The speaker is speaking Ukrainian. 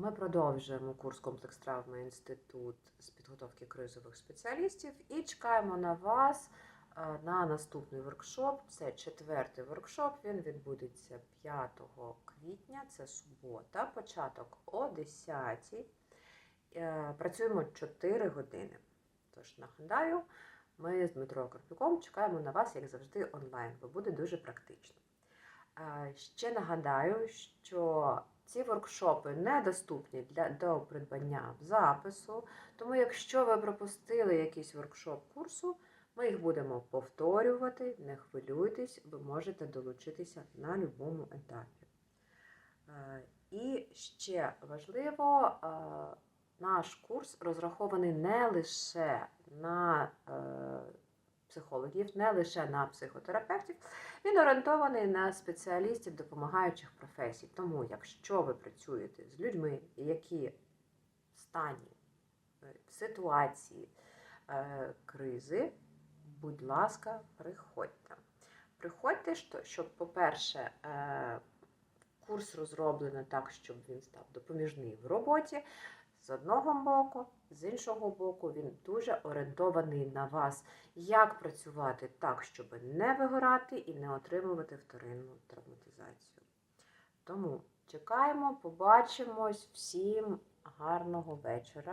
Ми продовжуємо курс комплекс травми інститут з підготовки кризових спеціалістів і чекаємо на вас е, на наступний воркшоп. Це четвертий воркшоп. Він відбудеться 5 квітня, це субота, початок о 10. Е, Працюємо 4 години. Тож нагадаю, ми з Дмитром Карпюком чекаємо на вас, як завжди, онлайн, бо буде дуже практично. Е, Ще нагадаю, що ці воркшопи недоступні для до придбання запису. Тому, якщо ви пропустили якийсь воркшоп курсу, ми їх будемо повторювати. Не хвилюйтесь, ви можете долучитися на будь-якому етапі. Е, І ще важливо, е, наш курс розрахований не лише на е, психологів, не лише на психотерапевтів, він орієнтований на спеціалістів допомагаючих професій. Тому, якщо ви працюєте з людьми, які в стані е, в ситуації е, кризи, будь ласка, приходьте. Приходьте, що- щоб, по-перше, е, курс розроблено так, щоб він став допоміжний в роботі. З одного боку, з іншого боку, він дуже орієнтований на вас, як працювати так, щоб не вигорати і не отримувати вторинну травматизацію. Тому чекаємо, побачимось всім гарного вечора.